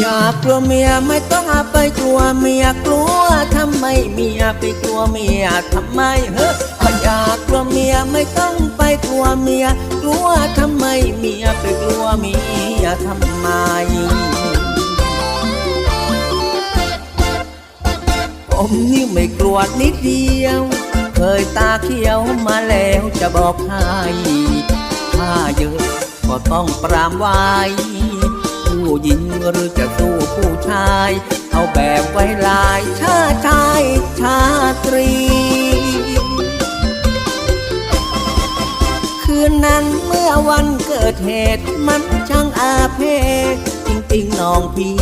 อยากลัวเมียไม่ต้องอาไปกลัวเมียกลัวทำไมเมียไปกลัวเมียทำไมเฮ้ออยากกลัวเมียไม่ต้องไปกลัวเมียกลัวทำไมเมียไปกลัวเมียทำไมผมนี่ไม่กลัวนิดเดียว เคยตาเขียวมาแล้วจะบอกให้ถ้าเยอะก็ต้องปรามไว้ ผู้หญิงหรือจะสู้ผู้ชาย เอาแบบไว้ลายชาชายชาตรีคืนนั้นเมื่อวันเกิดเหตุมันช่างอาเพศจริงๆน้องพี่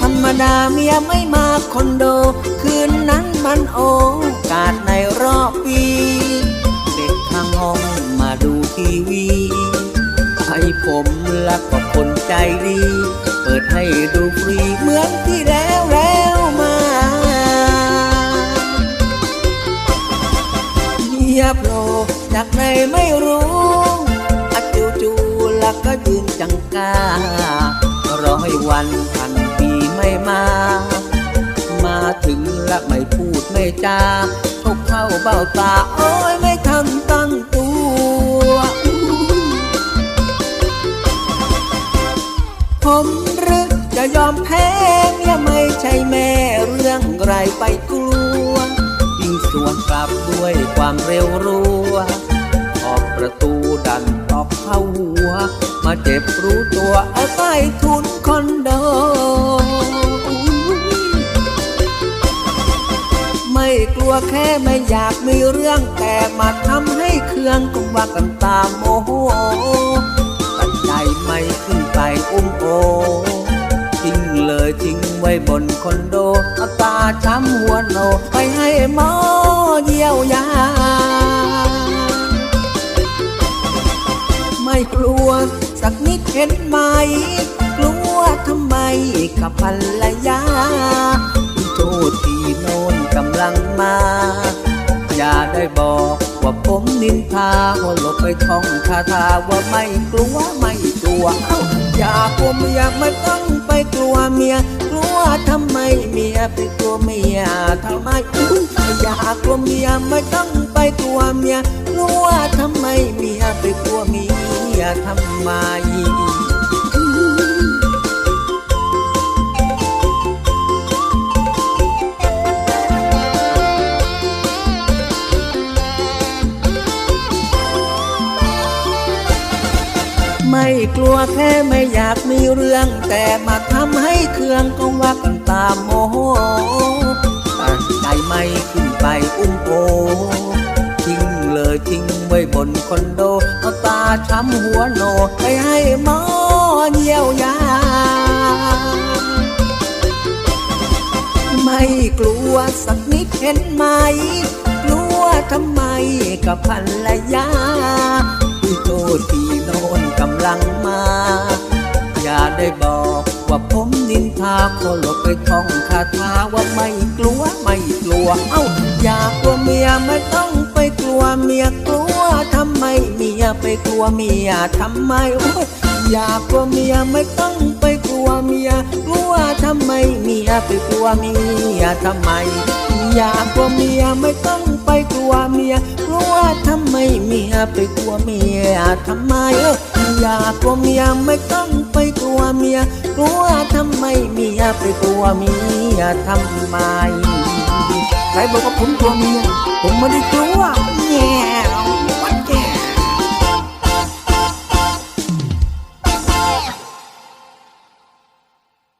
ธรรมดาเมียไม่มาคอนโด คืนนั้นมันโอกาสในรอบปี เด็กข้างห้องมาดูทีวี ผมและก็คนใจดี เปิดให้ดูฟรีเหมือนที่แล้วแล้วมาเมียโผล่จากไหนไม่รู้อาจูจูแล้วก็ยืนจังการ้อยวันพันปีไม่มา มาถึงและไม่พูดไม่จาทุกเข้าเบ้าตาโอ้ ผมหรือจะยอมแพ้เมียไม่ใช่แม่เรื่องไรไปกลัววิ่งสวนกลับด้วยความเร็วรัวออกประตูดันออกเข้าหัว มาเจ็บรู้ตัวเอาใต้ทุนคอนโดไม่กลัวแค่ไม่อยากมีเรื่องแต่มาทำให้เครื่องก็ว่ากันตามโมโหตัดใจไม่ขึ้นไปอุ้ม ไว้บนคอนโดอาตาช้ำหัวโนไปให้หมอเยียวยา ไม่กลัวสักนิดเห็นไหม กลัวทำไมกับภรรยาโทษทีโน่นกำลังมา อย่าได้บอกว่าผมนินทาว่าหลบไปท่องคาถาว่าไม่กลัวไม่กลัว เอ้าอย่ากลัวเมียไม่ต้องไปกลัวเมีย กลัวทำไมเมียไปกลัวเมียทำไมอุ้ยอย่ากลัวเมียไม่ต้องไปกลัวเมียกลัวทำไมเมียไปกลัวเมียทำไม ไม่กลัวแค่ไม่อยากมีเรื่อง แต่มาทำให้เครื่องก็ว่ากันตามโมโหตั้งใจไม่ขึ้นไปอุ้มโอทิ้งเลยทิ้งไว้บนคอนโด เอาตาช้ำหัวโนไปให้หมอเยียวยาไม่กลัวสักนิดเห็นไหม กลัวทำไมกับภรรยา โทษที่โน่นกำลังมา อย่าได้บอกว่าผมนินทาขอหลบไปท่องคาถาว่าไม่กลัวไม่กลัว เอ้าอย่ากลัวเมียไม่ต้องไปกลัวเมียกลัวทำไมเมียไปกลัวเมียทำไมโอ้ยอย่ากลัวเมียไม่ต้องไปกลัวเมียกลัวทำไมเมียไปกลัวเมียทำไม อย่ากลัวเมียไม่ต้อง ไปกลัวเมียกลัวทำไมเมียไปกลัวเมียทำไมเอ้ยอย่ากลัวเมียไม่ต้องไปกลัวเมียกลัวทำไมเมียไปกลัวเมียทำไมใครบอกว่าผมกลัวเมียผมไม่ได้กลัว